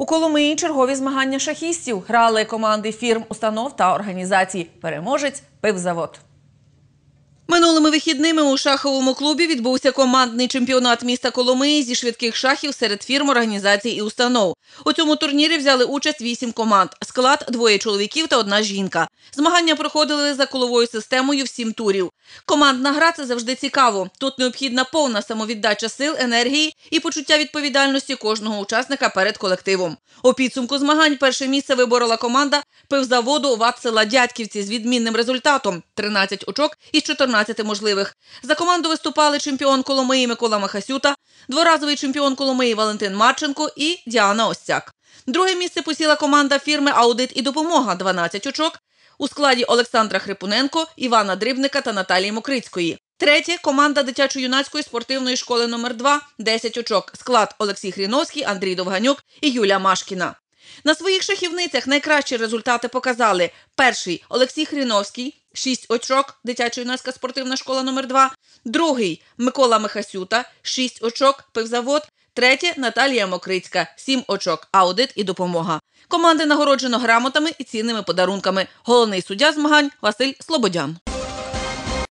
У Коломиї чергові змагання шахістів грали команди фірм, установ та організацій. Переможець пивзавод. Минулими вихідними у шаховому клубі відбувся командний чемпіонат міста Коломиї зі швидких шахів серед фірм, організацій і установ. У цьому турнірі взяли участь вісім команд. Склад двоє чоловіків та одна жінка. Змагання проходили за коловою системою в сім турів. Командна гра це завжди цікаво. Тут необхідна повна самовіддача сил, енергії і почуття відповідальності кожного учасника перед колективом. У підсумку змагань перше місце виборола команда пивзаводу ВАТ села Дядьківці з відмінним результатом 13 очок із 14 можливих. За команду виступали чемпіон Коломиї Микола Махасюта, дворазовий чемпіон Коломиї Валентин Марченко і Діана Остяк. Друге місце посіла команда фірми Аудит і допомога 12 очок у складі Олександра Хрипуненко, Івана Дрібника та Наталії Мокрицької. Третє команда дитячо-юнацької спортивної школи номер 2 10 очок. Склад Олексій Хріновський, Андрій Довганюк і Юля Машкіна. На своїх шахівницях найкращі результати показали перший Олексій Хріновський, 6 очок, дитячо-юнацька спортивна школа номер 2 другий Микола Михасюта, 6 очок, пивзавод, третє Наталія Мокрицька, сім очок, аудит і допомога. Команди нагороджено грамотами і цінними подарунками. Головний суддя змагань Василь Слободян.